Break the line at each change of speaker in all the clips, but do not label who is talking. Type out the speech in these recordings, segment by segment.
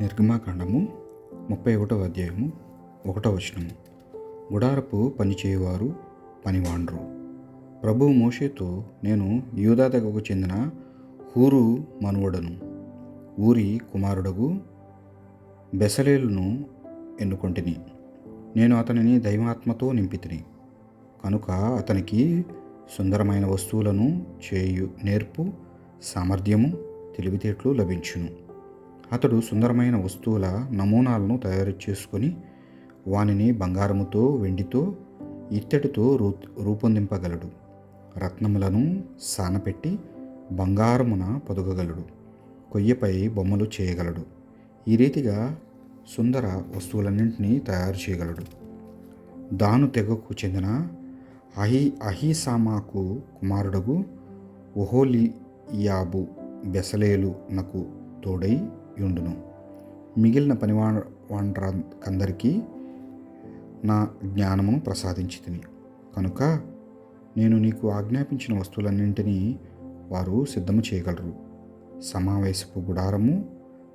నిర్గమాకాండము ముప్పై ఒకటవ అధ్యాయము ఒకటవ వచనము. గుడారపు పనిచేయవారు పనివాండ్రు. ప్రభు మోషేతో నేను యూదా దగ్గకు చెందిన హూరు మనువడను. ఊరి కుమారుడగు బెసలేలును ఎన్నుకొంటిని. నేను అతనిని దైవాత్మతో నింపితిని. కనుక అతనికి సుందరమైన వస్తువులను చేయు నేర్పు సామర్థ్యము తెలివితేటలు లభించును. అతడు సుందరమైన వస్తువుల నమూనాలను తయారు చేసుకొని వానిని బంగారముతో వెండితో ఇత్తడితో రూ రూపొందింపగలడు. రత్నములను సానపెట్టి బంగారమున పొదగగలడు. కొయ్యపై బొమ్మలు చేయగలడు. ఈ రీతిగా సుందర వస్తువులన్నింటినీ తయారు చేయగలడు. దాను తెగకు చెందిన అహి అహిసామాకు కుమారుడగు ఒహోలియాబు బెసలేలు నకు తోడై యుండును. మిగిలిన పనివాండ్రందరికీ నా జ్ఞానమును ప్రసాదించి తిని కనుక నేను నీకు ఆజ్ఞాపించిన వస్తువులన్నింటినీ వారు సిద్ధము చేయగలరు. సమావేశపు గుడారము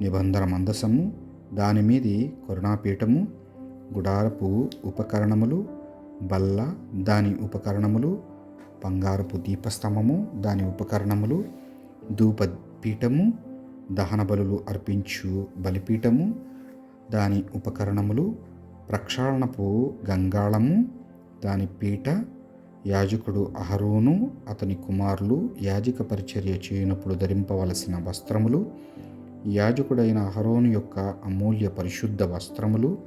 నిబంధన మందసము దాని మీది కరుణాపీఠము గుడారపు ఉపకరణములు బల్ల దాని ఉపకరణములు బంగారపు దీపస్తంభము దాని ఉపకరణములు ధూపపీఠము దహన బలులు అర్పించు బలిపీఠము దాని ఉపకరణములు ప్రక్షాళనపు గంగాళము దాని పీట యాజకుడు అహరోను అతని కుమారులు యాజక పరిచర్య చేయనప్పుడు ధరింపవలసిన వస్త్రములు యాజకుడైన అహరోను యొక్క అమూల్య పరిశుద్ధ వస్త్రములు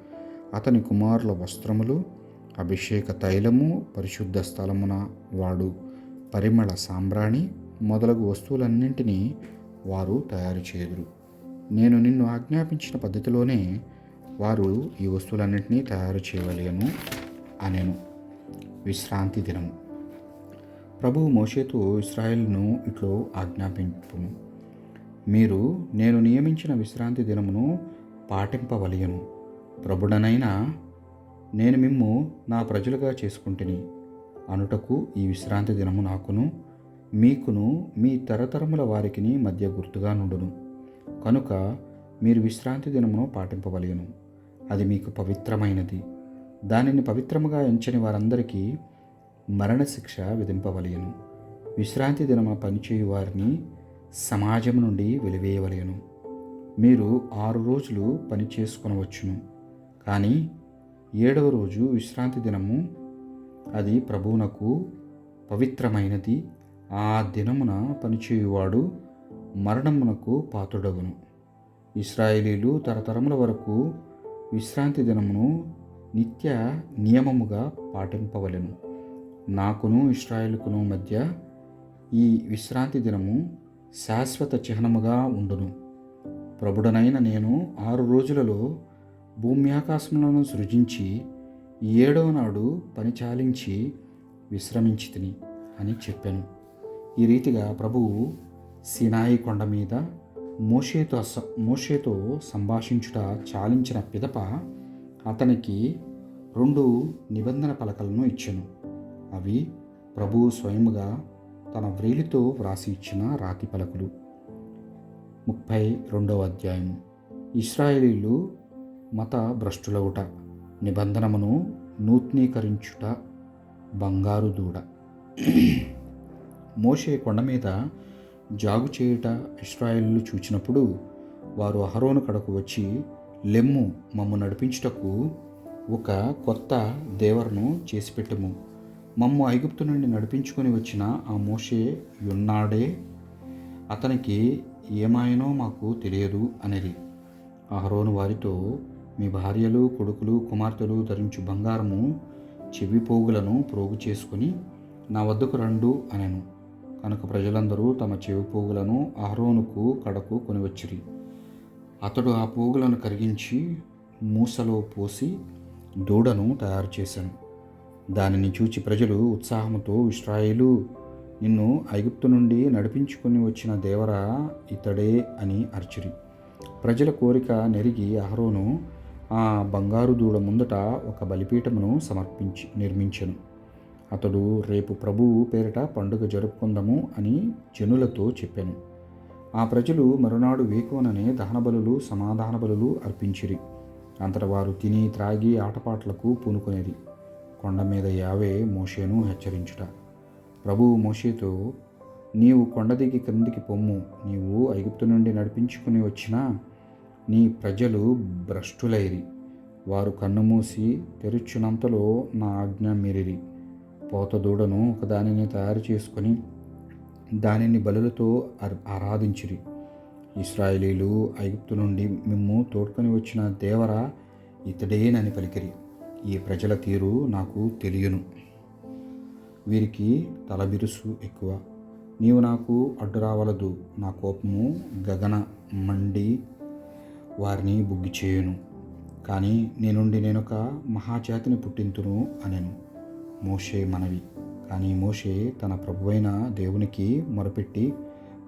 అతని కుమారుల వస్త్రములు అభిషేక తైలము పరిశుద్ధ స్థలమున వాడు పరిమళ సాంబ్రాణి మొదలగు వస్తువులన్నింటినీ వారు తయారు చేయుదురు. నేను నిన్ను ఆజ్ఞాపించిన పద్ధతిలోనే వారు ఈ వస్తువులన్నింటినీ తయారు చేయవలేను అనేను. విశ్రాంతి దినము. ప్రభువు మోషేతో ఇస్రాయేల్ను ఇట్లో ఆజ్ఞాపింపును. మీరు నేను నియమించిన విశ్రాంతి దినమును పాటింపవలయను ప్రభుడనైనా నేను మిమ్ము నా ప్రజలుగా చేసుకుంటుని. అనుటకు ఈ విశ్రాంతి దినము నాకును మీకును మీ తరతరముల వారికిని మధ్య గుర్తుగా నుండును. కనుక మీరు విశ్రాంతి దినమును పాటింపవలయను. అది మీకు పవిత్రమైనది. దానిని పవిత్రముగా ఎంచని వారందరికీ మరణశిక్ష విధింపవలయను. విశ్రాంతి దినమున పనిచేయు వారిని సమాజం నుండి వెలివేయవలయను. మీరు ఆరు రోజులు పని చేసుకొనవచ్చును. కానీ ఏడవ రోజు విశ్రాంతి దినము అది ప్రభువునకు పవిత్రమైనది ఆ దినమున పనిచేయువాడు మరణమునకు పాతుడగును ఇస్రాయేలీలు తరతరముల వరకు విశ్రాంతి దినమును నిత్య నియమముగా పాటింపవలెను. నాకును ఇస్రాయేలుకును మధ్య ఈ విశ్రాంతి దినము శాశ్వత చిహ్నముగా ఉండును. ప్రభుడనైన నేను ఆరు రోజులలో భూమి ఆకాశములను సృజించి ఏడవ నాడు పని చాలించి విశ్రమించి తిని అని చెప్పాను. ఈ రీతిగా ప్రభువు సినాయి కొండ మీద మోషేతో మోషేతో సంభాషించుట చాలించిన పిదప అతనికి రెండు నిబంధన పలకలను ఇచ్చెను. అవి ప్రభువు స్వయముగా తన వ్రేలితో వ్రాసి ఇచ్చిన రాతి పలకలు. ముప్పై రెండవ అధ్యాయం. ఇస్రాయేలీలు మత భ్రష్టులవుట నిబంధనమును నూతనీకరించుట బంగారు దూడ. మోషే కొండ మీద జాగు చేయుట ఇస్రాయేలు చూచినప్పుడు వారు అహరోను కడకు వచ్చి లెమ్ము మమ్ము నడిపించుటకు ఒక కొత్త దేవరను చేసిపెట్టము. మమ్ము ఐగుప్తు నుండి నడిపించుకొని వచ్చిన ఆ మోషే యున్నాడే అతనికి ఏమాయనో మాకు తెలియదు అనేది. అహరోను వారితో మీ భార్యలు కొడుకులు కుమార్తెలు ధరించు బంగారము చెవి పోగులను ప్రోగు చేసుకుని నా వద్దకు రండు అనెను. కనుక ప్రజలందరూ తమ చెవి పోగులను అహరోనుకు కడకు కొనివచ్చిరి. అతడు ఆ పోగులను కరిగించి మూసలో పోసి దూడను తయారు చేశాను. దానిని చూచి ప్రజలు ఉత్సాహంతో ఇస్రాయిలు నిన్ను ఐగుప్తు నుండి నడిపించుకొని వచ్చిన దేవరా ఇతడే అని అర్చిరి. ప్రజల కోరిక నెరిగి అహరోను ఆ బంగారు దూడ ముందట ఒక బలిపీఠమును సమర్పించి నిర్మించను. అతడు రేపు ప్రభువు పేరిట పండుగ జరుపుకుందాము అని జనులతో చెప్పాను. ఆ ప్రజలు మరునాడు వేకువననే దహనబలులు సమాధాన బలులు అర్పించిరి. అంతట వారు తిని త్రాగి ఆటపాట్లకు పూనుకునేది కొండ మీద యావే మోషేను హెచ్చరించుట. ప్రభువు మోషేతో నీవు కొండ దిగి క్రిందికి పొమ్ము. నీవు ఐగుప్తు నుండి నడిపించుకుని వచ్చిన నీ ప్రజలు భ్రష్టులైరి. వారు కన్నుమూసి తెరుచునంతలో నా ఆజ్ఞ మీరిరి. పోత దూడను ఒకదానిని తయారు చేసుకొని దానిని బలులతో ఆరాధించిరి. ఇస్రాయేలీలు ఐగుప్తు నుండి మిమ్ము తోడ్కొని వచ్చిన దేవరా ఇతడేనని పలికిరి. ఈ ప్రజల తీరు నాకు తెలియను. వీరికి తలబిరుసు ఎక్కువ. నీవు నాకు అడ్డు రావలదు. నా కోపము గగన మండి వారిని బుగ్గి చేయును. కానీ నేనుండి నేనొక మహాజాతిని పుట్టింతును అనెను. మోషే మనవి. కానీ మోషే తన ప్రభువైన దేవునికి మొరపెట్టి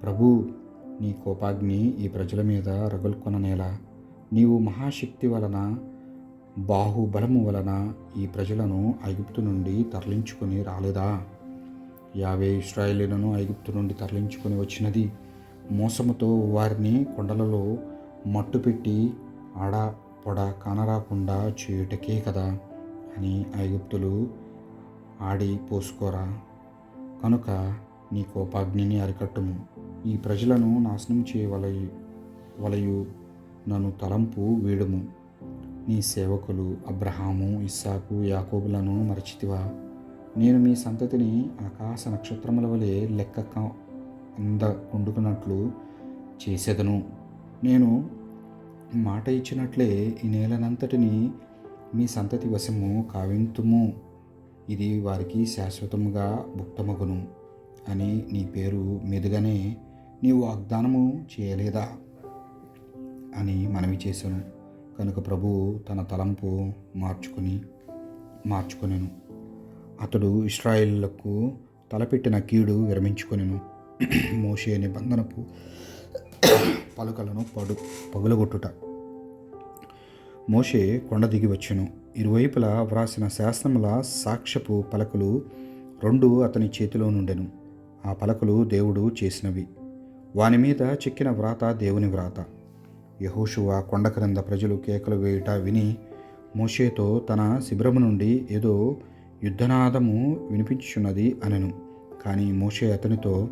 ప్రభు నీ కోపాగ్ని ఈ ప్రజల మీద రగులుకొననేలా. నీవు మహాశక్తి వలన బాహుబలము వలన ఈ ప్రజలను ఐగుప్తు నుండి తరలించుకొని రాలేదా? యావే ఇస్రాయేలీలను ఐగుప్తు నుండి తరలించుకొని వచ్చినది. మోసముతో వారిని కొండలలో మట్టుపెట్టి ఆడ పొడ కానరాకుండా చేయుటకే కదా అని ఐగుప్తులు ఆడి పోసుకోరా. కనుక నీ కోపాగ్నిని అరికట్టుము. ఈ ప్రజలను నాశనం చేయవలయు వలయు నన్ను తలంపు వీడుము. నీ సేవకులు అబ్రహాము ఇస్సాకు యాకోబులను మరచితివా. నేను మీ సంతతిని ఆకాశ నక్షత్రముల వలె లెక్క అంద కొండుకున్నట్లు చేసేదను. నేను మాట ఇచ్చినట్లే ఈ నేలనంతటిని మీ సంతతి వశము కావింతుము. ఇది వారికి శాశ్వతముగా భుక్తమగును అని నీ పేరు మీదుగానే నీవు వాగ్దానము చేయలేదా? అని మనవి చేశాను. కనుక ప్రభువు తన తలంపు మార్చుకుని మార్చుకొనెను. అతడు ఇస్రాయేళ్ళకు తలపెట్టిన కీడు విరమించుకొనెను. మోషే నిబంధనపు పలుకలను పడు పగులగొట్టుట. మోషే కొండ దిగి వచ్చెను. ఇరువైపులా వ్రాసిన శాసనముల సాక్ష్యపు పలకలు రెండు అతని చేతిలో నుండెను. ఆ పలకలు దేవుడు చేసినవి. వాని మీద చెక్కిన వ్రాత దేవుని వ్రాత. యహోషువ కొండ క్రింద ప్రజలు కేకలు వేయుట విని మోషేతో తన శిబిరము నుండి ఏదో యుద్ధనాదము వినిపించున్నది అనెను. కానీ మోషే అతనితో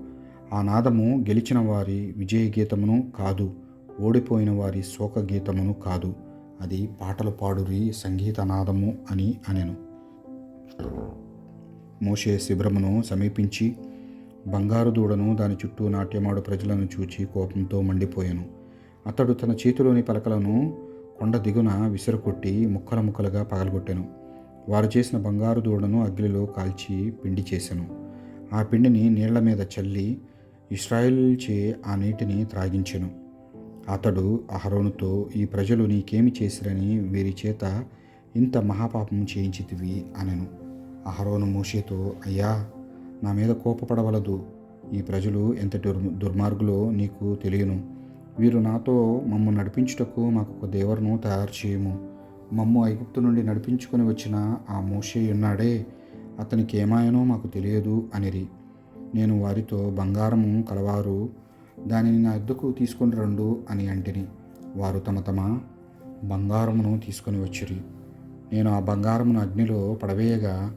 ఆ నాదము గెలిచిన వారి విజయ గీతమును కాదు ఓడిపోయిన వారి శోక గీతమును కాదు. అది పాటలు పాడురి సంగీతనాదము అని అనెను. మోషే శిబిరమును సమీపించి బంగారు దూడను దాని చుట్టూ నాట్యమాడు ప్రజలను చూచి కోపంతో మండిపోయాను. అతడు తన చేతిలోని పలకలను కొండ దిగున విసిరకొట్టి ముక్కల ముక్కలుగా పగలగొట్టెను. వారు చేసిన బంగారు దూడను అగ్నిలో కాల్చి పిండి చేసెను. ఆ పిండిని నీళ్ళ మీద చల్లి ఇస్రాయేల్చే ఆ నీటిని త్రాగించెను. అతడు అహరోనుతో ఈ ప్రజలు నీకేమి చేసిరని వీరి చేత ఇంత మహాపాపం చేయించితివి అనెను. అహరోను మోషేతో అయ్యా నా మీద కోపపడవలదు. ఈ ప్రజలు ఎంత దుర్ దుర్మార్గులో నీకు తెలియను. వీరు నాతో మమ్ము నడిపించుటకు మాకు ఒక దేవరను తయారు చేయము. మమ్ము ఐగుప్తు నుండి నడిపించుకొని వచ్చిన ఆ మోషే ఉన్నాడే. అతనికి ఏమాయనో మాకు తెలియదు అనిరి. నేను వారితో బంగారము కలవారు దానిని నా యుద్ధకు తీసుకొని రండు అని అంటిని. వారు తమ తమ బంగారమును తీసుకొని వచ్చిరి. నేను ఆ బంగారమును అగ్నిలో పడవేయగా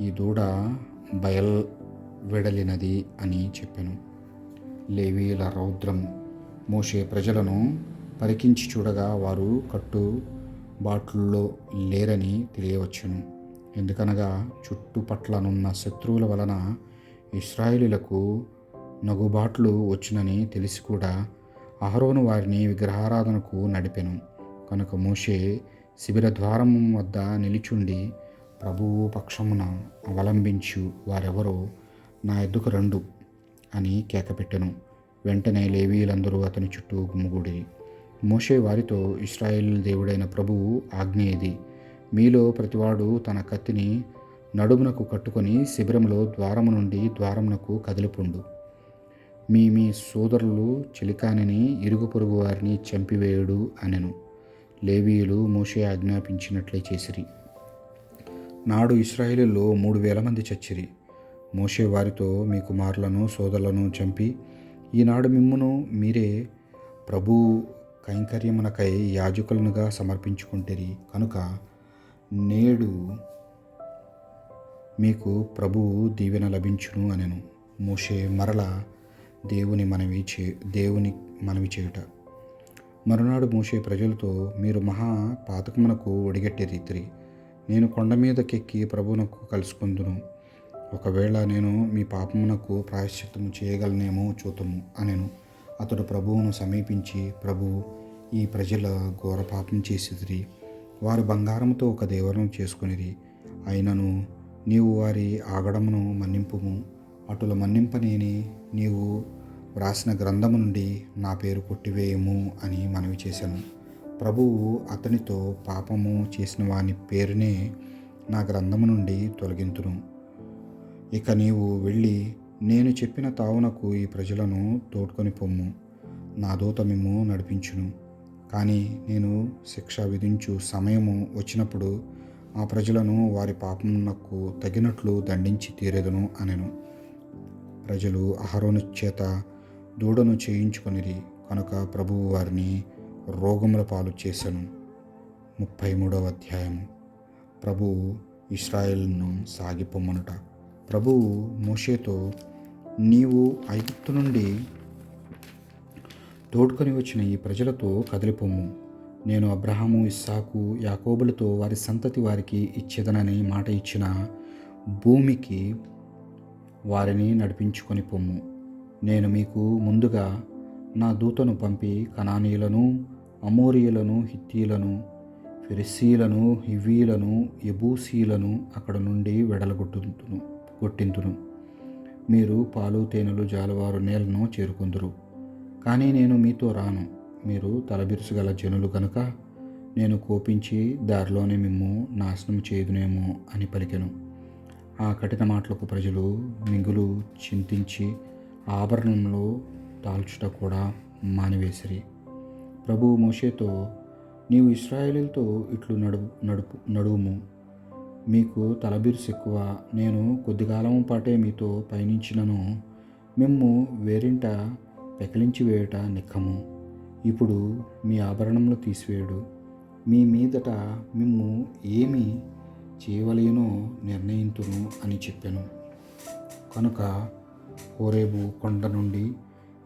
ఈ దూడ బయల్ వెడలినది అని చెప్పాను. లేవీల రౌద్రం మోసే ప్రజలను పరికించి చూడగా వారు కట్టు బాట్లలో లేరని తెలియవచ్చును. ఎందుకనగా చుట్టుపట్లనున్న శత్రువుల వలన ఇస్రాయిలులకు నగుబాట్లు వచ్చునని తెలిసి కూడా అహరోను వారిని విగ్రహారాధనకు నడిపెను. కనుక మోషే శిబిర ద్వారం వద్ద నిలిచుండి ప్రభువు పక్షమున అవలంబించు వారెవరో నా ఎద్దుకు రండు అని కేకపెట్టెను. వెంటనే లేవీలందరూ అతని చుట్టూ గుమ్ముగూడి మోషే వారితో ఇస్రాయేల్ దేవుడైన ప్రభువు ఆజ్ఞ ఇది మీలో ప్రతివాడు తన కత్తిని నడుమునకు కట్టుకొని శిబిరంలో ద్వారము నుండి ద్వారమునకు కదిలిపుండు. మీ మీ సోదరులు చిలికానిని ఇరుగు పొరుగు వారిని చంపివేయుడు అనెను. లేవీయులు మోషే ఆజ్ఞాపించినట్లే చేసిరి. నాడు ఇస్రాయేలులో మూడు వేల మంది చచ్చిరి. మోషే వారితో మీ కుమారులను సోదరులను చంపి ఈనాడు మిమ్మును మీరే ప్రభు కైంకర్యమునకై యాజకులనుగా సమర్పించుకుంటేరి. కనుక నేడు మీకు ప్రభువు దీవెన లభించును అనెను. మోషే మరల దేవుని మనవి చే దేవుని మనవి చేయుట. మరునాడు మూసే ప్రజలతో మీరు మహా పాతకమునకు ఒడిగట్టే రీతిరి నేను కొండ మీదకెక్కి ప్రభువునకు కలుసుకుందును. ఒకవేళ నేను మీ పాపమునకు ప్రాయశ్చిత్తము చేయగలనేమో చూతము అనెను. అతడు ప్రభువును సమీపించి ప్రభు ఈ ప్రజల ఘోర పాపం చేసిదిరి వారు బంగారముతో ఒక దేవరం చేసుకునిరి. అయినను నీవు వారి ఆగడమును మన్నింపుము. అటుల మన్నింపనేని నీవు వ్రాసిన గ్రంథము నుండి నా పేరు కొట్టివేయము అని మనవి చేశాను. ప్రభువు అతనితో పాపము చేసిన వాని పేరునే నా గ్రంథము నుండి తొలగింతును. ఇక నీవు వెళ్ళి నేను చెప్పిన తావునకు ఈ ప్రజలను తోడ్కొని పొమ్ము. నా దూత మేము నడిపించును. కానీ నేను శిక్ష విధించు సమయము వచ్చినప్పుడు ఆ ప్రజలను వారి పాపమునకు తగినట్లు దండించి తీరేదును అనెను. ప్రజలు అహరోను చేత దూడను చేయించుకొనిరి కనుక ప్రభువు వారిని రోగముల పాలు చేశాను ముప్పై మూడవ అధ్యాయము. ప్రభువు ఇస్రాయేల్ను సాగిపోమ్మనుట. ప్రభువు మోషేతో నీవు ఐగుప్తు నుండి తోడుకొని వచ్చిన ఈ ప్రజలతో కదిలిపోము నేను అబ్రహాము ఇస్సాకు యాకోబులతో వారి సంతతి వారికి ఇచ్చేదనని మాట ఇచ్చిన భూమికి వారిని నడిపించుకొని పొమ్ము. నేను మీకు ముందుగా నా దూతను పంపి కణానీయులను అమోరియులను హిత్తీలను ఫిరిసీలను హివీలను ఎబూసీలను అక్కడ నుండి వెడలగొట్టును కొట్టింతును. మీరు పాలు తేనెలు జాలవారు నేలను చేరుకుందురు. కానీ నేను మీతో రాను. మీరు తలబిరుసుగల జనులు కనుక నేను కోపించి దారిలోనే మిమ్ము నాశనం చేయదునేమో అని పలికెను. ఆ కఠిన మాటలకు ప్రజలు మింగులు చింతించి ఆభరణంలో తాల్చుట కూడా మానివేసిరి. ప్రభు మోషేతో నీవు ఇస్రాయేలీలతో ఇట్లు నడుపు నడుపు నడువుము. మీకు తలబిరుసు ఎక్కువ. నేను కొద్దికాలం పాటే మీతో పయనించినను. మిమ్ము వేరింట పెకిలించి వేయుట నిక్కము. ఇప్పుడు మీ ఆభరణంలో తీసివేయడు. మీ మీదట మిమ్ము ఏమి చేయవలయను నిర్ణయింతును అని చెప్పాను. కనుక హోరేబు కొండ నుండి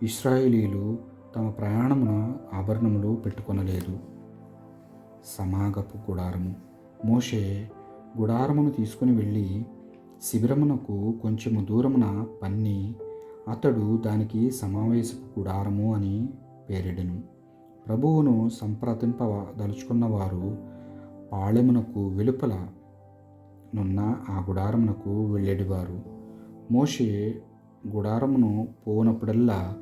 ఇస్రాయేలీలు తమ ప్రయాణమున ఆభరణములు పెట్టుకొనలేదు. సమాగపు గుడారము. మోషే గుడారమును తీసుకుని వెళ్ళి శిబిరమునకు కొంచెము దూరమున పన్ని అతడు దానికి సమావేశపు గుడారము అని పేరెడెను. ప్రభువును సంప్రదింపదలుచుకున్నవారు పాళెమునకు వెలుపల నున్న ఆ గుడారమునకు వెళ్ళేటివారు. మోషే గుడారమును పోనప్పుడల్లా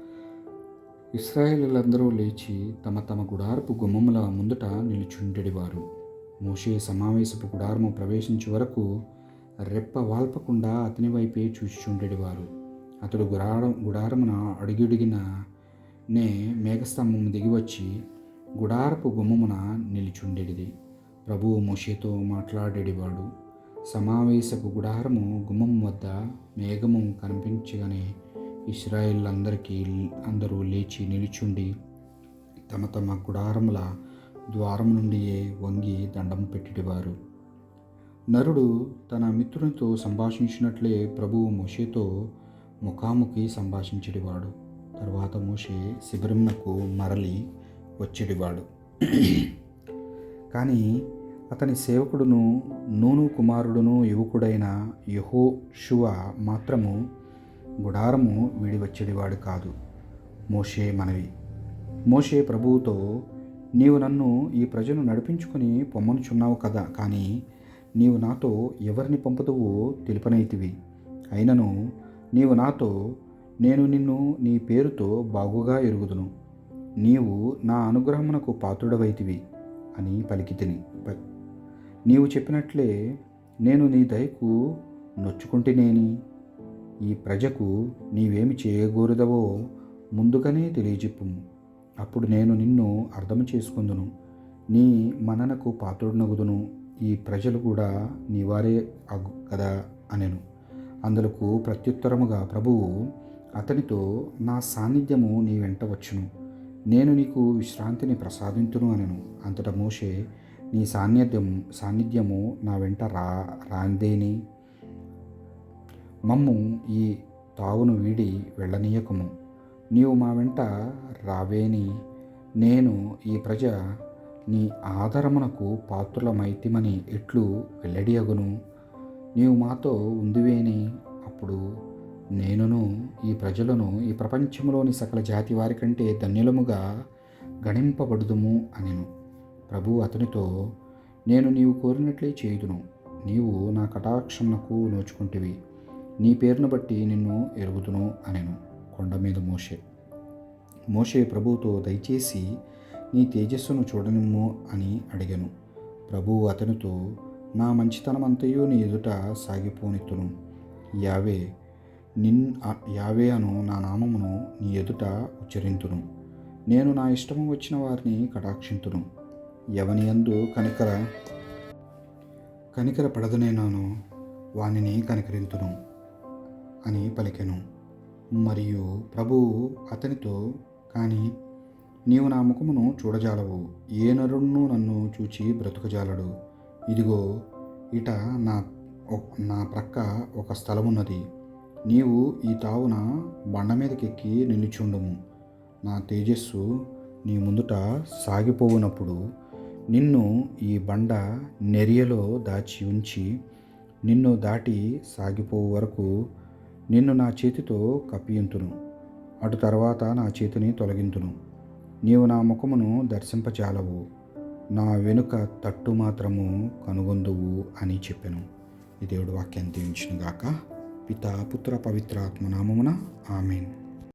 ఇస్రాయేలీలందరూ లేచి తమ తమ గుడారపు గుమ్మముల ముందుట నిలుచుండెడివారు మోషే సమావేశపు గుడారము ప్రవేశించే వరకు రెప్ప వాల్పకుండా అతని వైపే చూచుచుండెడివారు అతడు గుడారం గుడారమున అడుగిడిగిన నే మేఘస్తంభము దిగివచ్చి గుడారపు గుమ్మమున నిలుచుండెడిది ప్రభువు మోషేతో మాట్లాడేడివాడు సమావేశపు గుడారము గుమ్మం వద్ద మేఘము కనిపించగానే ఇస్రాయిల్ అందరూ లేచి నిలుచుండి తమ తమ గుడారముల ద్వారం నుండియే వంగి దండం పెట్టివారు నరుడు తన మిత్రునితో సంభాషించినట్లే ప్రభువు మోషేతో ముఖాముఖి సంభాషించేటివాడు. తర్వాత మోషే శిబిరంనకు మరలి వచ్చేటివాడు. కానీ అతని సేవకుడును నూను కుమారుడును యువకుడైన యహో శువ మాత్రము గుడారము వీడి వచ్చేటివాడు కాదు. మోషే మనవి. మోషే ప్రభువుతో నీవు నన్ను ఈ ప్రజను నడిపించుకొని పొమ్మనుచున్నావు కదా కానీ నీవు నాతో ఎవరిని పంపుతువో తెలిపనైతివి. అయినను నీవు నాతో నేను నిన్ను నీ పేరుతో బాగుగా ఎరుగుదును. నీవు నా అనుగ్రహమునకు పాత్రుడవైతివి అని పలికితిని నీవు చెప్పినట్లే నేను నీ దయకు నొచ్చుకుంటేనేని. ఈ ప్రజకు నీవేమి చేయగూరదవో ముందుగానే తెలియజెప్పుము అప్పుడు నేను నిన్ను అర్థం చేసుకుందును. నీ మననకు పాత్రుడునగుదును. ఈ ప్రజలు కూడా నీవారే అగు కదా అనెను. అందులకు ప్రత్యుత్తరముగా ప్రభువు అతనితో నా సాన్నిధ్యము నీ వెంట వచ్చును. నేను నీకు విశ్రాంతిని ప్రసాదించును అనెను. అంతటా మోషే నీ సాన్నిధ్యం సాన్నిధ్యము నా వెంట రా రాందేని. మమ్ము ఈ తావును వీడి వెళ్ళనీయకము. నీవు మా వెంట రావేని. నేను ఈ ప్రజ నీ ఆదరమునకు పాత్రులమైతిమని ఎట్లు వెల్లడియగును? నీవు మాతో ఉందివేని. అప్పుడు నేనును ఈ ప్రజలను ఈ ప్రపంచంలోని సకల జాతి వారి కంటే ధన్యులముగా గణింపబడుదుము అనెను. ప్రభు అతనితో నేను నీవు కోరినట్లే చేయుదును. నీవు నా కటాక్షమునకు నోచుకుంటివి. నీ పేరును బట్టి నిన్ను ఎరుగుదును అనెను కొండ మీద మోషే. మోషే ప్రభువుతో దయచేసి నీ తేజస్సును చూడనిమ్ము అని అడిగాను. ప్రభువు అతనితో నా మంచితనమంతయు నీ ఎదుట సాగిపోనిత్తును. యావే నిన్ యావే అను నా నామమును నీ ఎదుట ఉచ్చరింతును. నేను నా ఇష్టము వచ్చిన వారిని కటాక్షింతును. ఎవని యందు కనికర కనికర పడదనేనాను వానిని కనికరింతును అని పలికెను. మరియు ప్రభువు అతనితో కానీ నీవు నా ముఖమును చూడజాలవు. ఏ నరుడును నన్ను చూచి బ్రతుకజాలడు. ఇదిగో ఇట నా నా ప్రక్క ఒక స్థలమున్నది. నీవు ఈ తావున బండ మీదకెక్కి నిలుచుండుము. నా తేజస్సు నీ ముందుట సాగిపోవునప్పుడు నిన్ను ఈ బండ నెరియలో దాచి ఉంచి నిన్ను దాటి సాగిపోవు వరకు నిన్ను నా చేతితో కప్పియుంతును. అటు తర్వాత నా చేతిని తొలగింతును. నీవు నా ముఖమును దర్శింపచాలవు నా వెనుక తట్టు మాత్రము కనుగొందువు అని చెప్పెను. ఈ దేవుడు వాక్యాన్ని దీవించినగాక. పితా పుత్ర పవిత్రాత్మ నామమున ఆమెన్.